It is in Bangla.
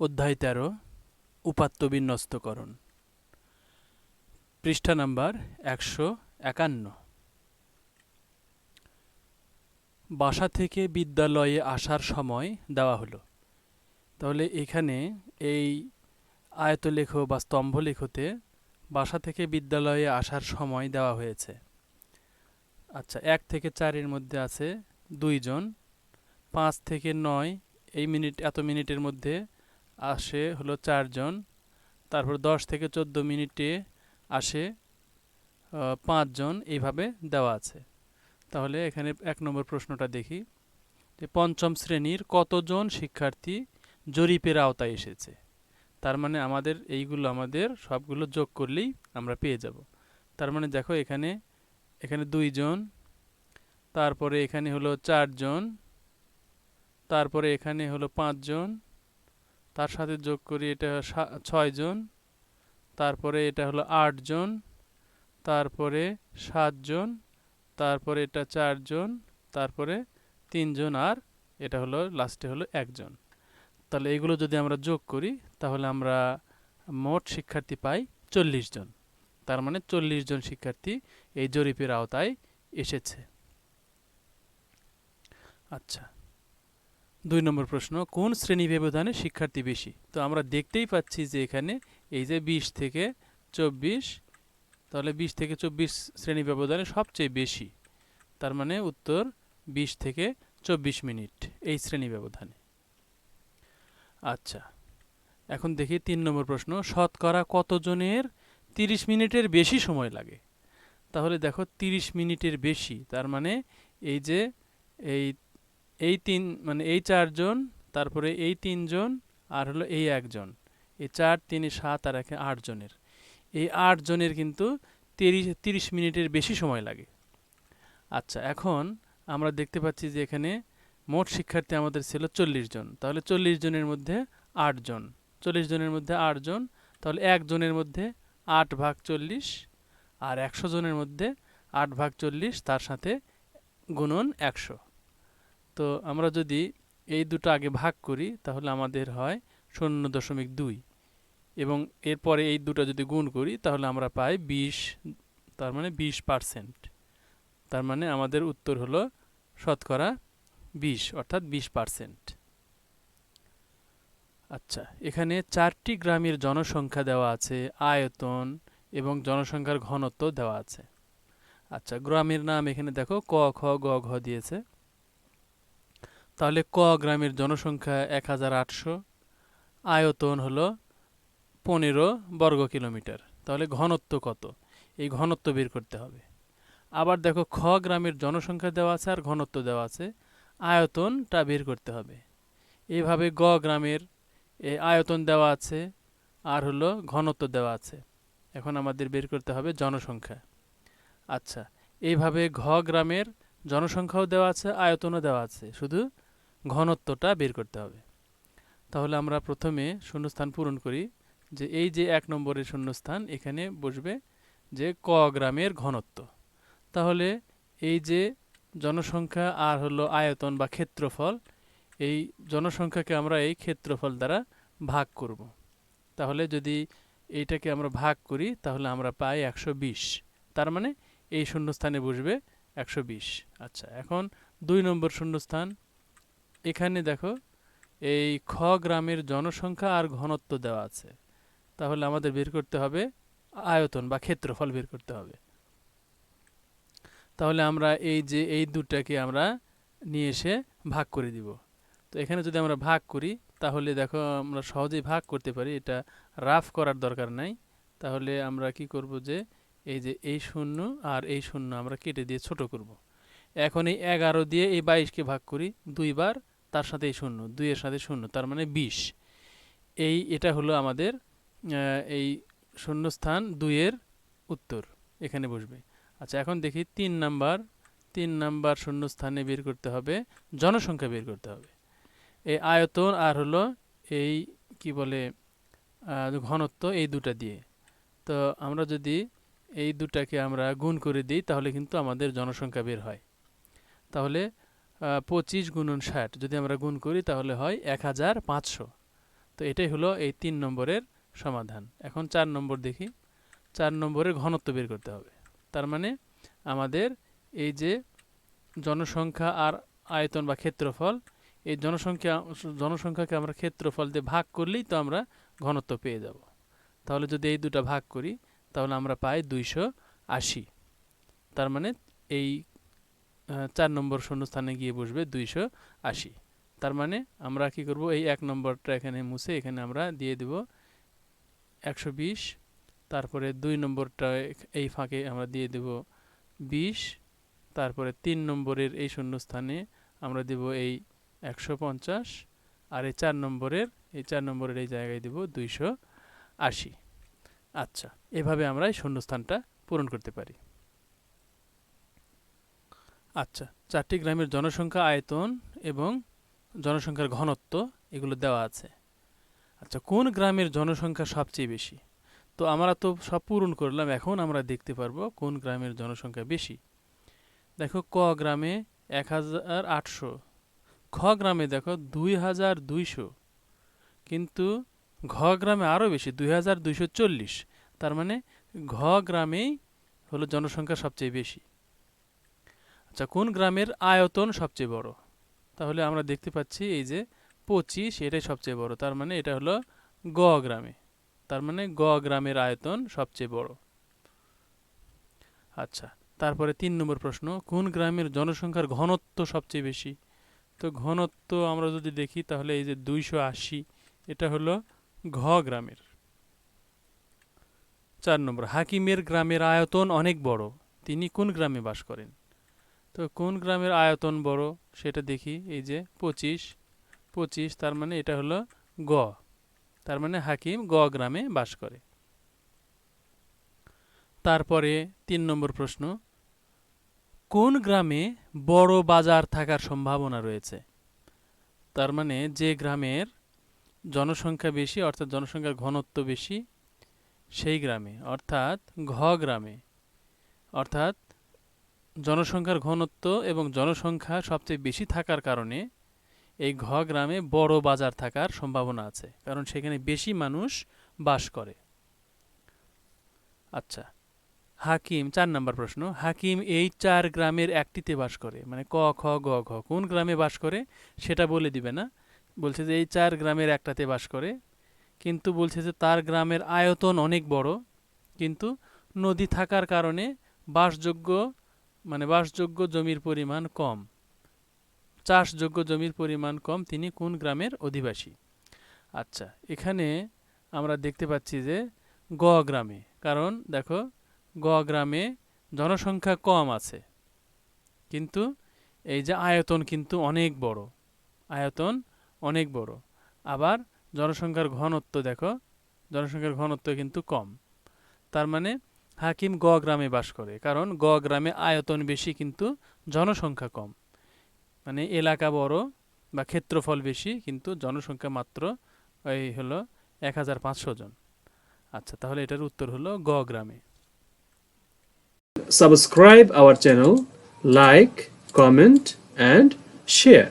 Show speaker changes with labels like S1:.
S1: অধ্যায় তেরো, উপাত্ত বিন্যস্তকরণ। পৃষ্ঠা নাম্বার একশো একান্ন। বাসা থেকে বিদ্যালয়ে আসার সময় দেওয়া হলো। তাহলে এখানে এই আয়তলেখ বা স্তম্ভলেখতে বাসা থেকে বিদ্যালয়ে আসার সময় দেওয়া হয়েছে। আচ্ছা এক থেকে চারের মধ্যে আছে দুইজন, পাঁচ থেকে নয়, এই মিনিট, এত মিনিটের মধ্যে আসে হলো চারজন, তারপর দশ থেকে চোদ্দ মিনিটে আসে পাঁচজন এইভাবে দেওয়া আছে। তাহলে এখানে এক নম্বর প্রশ্নটা দেখি যে পঞ্চম শ্রেণির কতজন শিক্ষার্থী জরিপের আওতায় এসেছে? তার মানে আমাদের এইগুলো আমাদের সবগুলো যোগ করলেই আমরা পেয়ে যাব। তার মানে দেখো এখানে এখানে দুইজন, তারপরে এখানে হলো চারজন, তারপরে এখানে হলো পাঁচজন তার সাথে যোগ করি এটা সা- ছয়জন তারপরে এটা হলো আটজন তারপরে সাতজন তারপরে এটা চারজন তারপরে তিনজন আর এটা হলো লাস্টে হলো একজন তাহলে এগুলো যদি আমরা যোগ করি, তাহলে আমরা মোট শিক্ষার্থী পাই চল্লিশ জন। তার মানে চল্লিশ জন শিক্ষার্থী এই জরিপের আওতায় এসেছে। আচ্ছা। দুই নম্বর প্রশ্ন, কোন শ্রেণি ব্যবধানে শিক্ষার্থী বেশি? তো আমরা দেখতেই পাচ্ছি যে এখানে এই যে বিশ থেকে চব্বিশ, তাহলে বিশ থেকে চব্বিশ শ্রেণি ব্যবধানে সবচেয়ে বেশি। তার মানে উত্তর বিশ থেকে চব্বিশ মিনিট এই শ্রেণি ব্যবধানে। আচ্ছা এখন দেখি তিন নম্বর প্রশ্ন, শতকরা কতজনের তিরিশ মিনিটের বেশি সময় লাগে? তাহলে দেখো তিরিশ মিনিটের বেশি, তার মানে এই যে এই এই তিন মানে এই চারজন, তারপরে এই তিনজন, আর হলো এই একজন। এই চার, তিনে সাত, আর একে আটজনের এই আটজনের কিন্তু তিরিশ তিরিশ মিনিটের বেশি সময় লাগে। আচ্ছা এখন আমরা দেখতে পাচ্ছি যে এখানে মোট শিক্ষার্থী আমাদের ছিল চল্লিশ জন। তাহলে চল্লিশ জনের মধ্যে আটজন চল্লিশ জনের মধ্যে আটজন তাহলে একজনের মধ্যে আট ভাগ চল্লিশ, আর একশো জনের মধ্যে আট ভাগ চল্লিশ, তার সাথে গুণন একশো। তো আমরা যদি এই দুটো আগে ভাগ করি, তাহলে আমাদের হয় শূন্য দশমিক দুই। এবং এরপরে এই দুটো যদি গুণ করি, তাহলে আমরা পাই বিশ, তার মানে বিশ পার্সেন্ট। তার মানে আমাদের উত্তর হলো শতকরা বিশ, অর্থাৎ বিশ পার্সেন্ট। আচ্ছা এখানে চারটি গ্রামের জনসংখ্যা দেওয়া আছে, আয়তন এবং জনসংখ্যার ঘনত্ব দেওয়া আছে। আচ্ছা গ্রামের নাম এখানে দেখো, ক, খ, গ, ঘ দিয়েছে। তাহলে ক গ্রামের জনসংখ্যা এক হাজার আটশো, আয়তন হলো পনেরো বর্গ কিলোমিটার। তাহলে ঘনত্ব কত? এই ঘনত্ব বের করতে হবে। আবার দেখো খ গ্রামের জনসংখ্যা দেওয়া আছে আর ঘনত্ব দেওয়া আছে। আয়তনটা বের করতে হবে। এইভাবে গ গ্রামের, এ আয়তন দেওয়া আছে আর হলো ঘনত্ব দেওয়া আছে। এখন আমাদের বের করতে হবে জনসংখ্যা। আচ্ছা এইভাবে ঘ গ্রামের জনসংখ্যাও দেওয়া আছে, আয়তনও দেওয়া আছে। শুধু ঘনত্বটা বের করতে হবে। তাহলে আমরা প্রথমে শূন্যস্থান পূরণ করি যে এই যে এক নম্বরের শূন্যস্থান, এখানে বসবে যে ক গ্রামের ঘনত্ব। তাহলে এই যে জনসংখ্যা আর হলো আয়তন বা ক্ষেত্রফল, এই জনসংখ্যাকে আমরা এই ক্ষেত্রফল দ্বারা ভাগ করব। তাহলে যদি এইটাকে আমরা ভাগ করি, তাহলে আমরা পাই একশো বিশ। তার মানে এই শূন্যস্থানে বসবে একশো বিশ। আচ্ছা এখন দুই নম্বর শূন্যস্থান। এখানে দেখো, এই খ গ্রামের জনসংখ্যা আর ঘনত্ব দেওয়া আছে। তাহলে আমাদের বের করতে হবে আয়তন বা ক্ষেত্রফল বের করতে হবে। তাহলে আমরা এই যে, এই দুটাকে আমরা নিয়ে এসে ভাগ করে দিব। তো এখানে যদি আমরা ভাগ করি, তাহলে দেখো আমরা সহজেই ভাগ করতে পারি। এটা রাফ করার দরকার নাই। তাহলে আমরা কি করব যে এই যে এই শূন্য আর এই শূন্য আমরা কেটে দিয়ে ছোট করব। এখন এই এগারো দিয়ে এই বাইশকে ভাগ করি দুইবার, তার সাথে এই শূন্য, দুইয়ের সাথে শূন্য, তার মানে বিশ। এই এটা হলো আমাদের এই শূন্যস্থান দুইয়ের উত্তর, এখানে বসবে। আচ্ছা এখন দেখি তিন নাম্বার তিন নাম্বার শূন্যস্থানে বের করতে হবে, জনসংখ্যা বের করতে হবে। এই আয়তন আর হলো এই কি বলে ঘনত্ব এই দুটা দিয়ে। তো আমরা যদি এই দুটাকে আমরা গুণ করে দিই, তাহলে কিন্তু আমাদের জনসংখ্যা বের হয়। তাহলে পঁচিশ গুণন ষাট, যদি আমরা গুণ করি, তাহলে হয় এক হাজার পাঁচশো। তো এটাই হলো এই তিন নম্বরের সমাধান। এখন চার নম্বর দেখি। চার নম্বরের ঘনত্ব বের করতে হবে। তার মানে আমাদের এই যে জনসংখ্যা আর আয়তন বা ক্ষেত্রফল, এই জনসংখ্যা, জনসংখ্যাকে আমরা ক্ষেত্রফল দিয়ে ভাগ করলেই তো আমরা ঘনত্ব পেয়ে যাব। তাহলে যদি এই দুটা ভাগ করি তাহলে আমরা পাই দুইশো আশি। তার মানে এই চার নম্বর শূন্যস্থানে গিয়ে বসবে দুইশো আশি। তার মানে আমরা কি করব? এই এক নম্বরটা এখানে মুছে এখানে আমরা দিয়ে দেব একশো বিশ। তারপরে দুই নম্বরটা এই ফাঁকে আমরা দিয়ে দেব বিশ। তারপরে তিন নম্বরের এই শূন্যস্থানে আমরা দেব এই একশো পঞ্চাশ। আর এই চার নম্বরের, এই চার নম্বরের এই জায়গায় দেব দুইশো আশি। আচ্ছা এভাবে আমরা এই শূন্যস্থানটা পূরণ করতে পারি। আচ্ছা চারটি গ্রামের জনসংখ্যা আয়তন এবং জনসংখ্যার ঘনত্ব এগুলো দেওয়া আছে। আচ্ছা কোন গ্রামের জনসংখ্যা সবচেয়ে বেশি? তো আমরা তো সব পূরণ করলাম, এখন আমরা দেখতে পারব কোন গ্রামের জনসংখ্যা বেশি। দেখো, ক গ্রামে এক হাজার আটশো, খ গ্রামে দেখো দুই হাজার দুইশো, কিন্তু ঘ গ্রামে আরও বেশি, দুই হাজার দুইশো চল্লিশ। তার মানে ঘ গ্রামেই হলো জনসংখ্যা সবচেয়ে বেশি। আচ্ছা কোন গ্রামের আয়তন সবচেয়ে বড়? তাহলে আমরা দেখতে পাচ্ছি এই যে পঁচিশ, এটাই সবচেয়ে বড়। তার মানে এটা হলো গ গ্রামে। তার মানে গ গ্রামের আয়তন সবচেয়ে বড়। আচ্ছা তারপরে তিন নম্বর প্রশ্ন, কোন গ্রামের জনসংখ্যার ঘনত্ব সবচেয়ে বেশি? তো ঘনত্ব আমরা যদি দেখি, তাহলে এই যে দুইশো আশি, এটা হলো ঘ গ্রামের। চার নম্বর, হাকিমের গ্রামের আয়তন অনেক বড়। তিনি কোন গ্রামে বাস করেন? তো কোন গ্রামের আয়তন বড় সেটা দেখি, এই যে পঁচিশ। পঁচিশ তার মানে এটা হলো গ। তার মানে হাকিম গ গ্রামে বাস করে। তারপরে তিন নম্বর প্রশ্ন, কোন গ্রামে বড় বাজার থাকার সম্ভাবনা রয়েছে? তার মানে যে গ্রামের জনসংখ্যা বেশি, অর্থাৎ জনসংখ্যার ঘনত্ব বেশি, সেই গ্রামে, অর্থাৎ ঘ গ্রামে। অর্থাৎ জনসংখ্যার ঘনত্ব এবং জনসংখ্যা সবচেয়ে বেশি থাকার কারণে এই ঘ গ্রামে বড় বাজার থাকার সম্ভাবনা আছে, কারণ সেখানে বেশি মানুষ বাস করে। আচ্ছা হাকিম, চার নম্বর প্রশ্ন। হাকিম এই চার গ্রামের একটিতে বাস করে মানে ক, খ, গ, ঘ, কোন গ্রামে বাস করে সেটা বলে দিবে না। বলছে যে, এই চার গ্রামের একটাতে বাস করে। কিন্তু বলছে যে, তার গ্রামের আয়তন অনেক বড়। কিন্তু নদী থাকার কারণে বাসযোগ্য মানে বাসযোগ্য জমির পরিমাণ কম। চাষযোগ্য জমির পরিমাণ কম। তিনি কোন গ্রামের অধিবাসী? আচ্ছা এখানে আমরা দেখতে পাচ্ছি যে, গ গ্রামে। কারণ দেখো, গ গ্রামে জনসংখ্যা কম আছে। কিন্তু এই যে আয়তন কিন্তু অনেক বড়। আয়তন অনেক বড়। আবার জনসংখ্যার ঘনত্ব দেখো, জনসংখ্যার ঘনত্ব কিন্তু কম। তার মানে হাকিম গ গ্রামে বাস করে, কারণ গ গ্রামে আয়তন বেশি কিন্তু জনসংখ্যা কম। মানে এলাকা বড় বা ক্ষেত্রফল বেশি, কিন্তু জনসংখ্যা মাত্র এই হলো এক হাজার পাঁচশো জন। আচ্ছা তাহলে এটার উত্তর হলো গ গ্রামে।
S2: Subscribe our channel like comment and share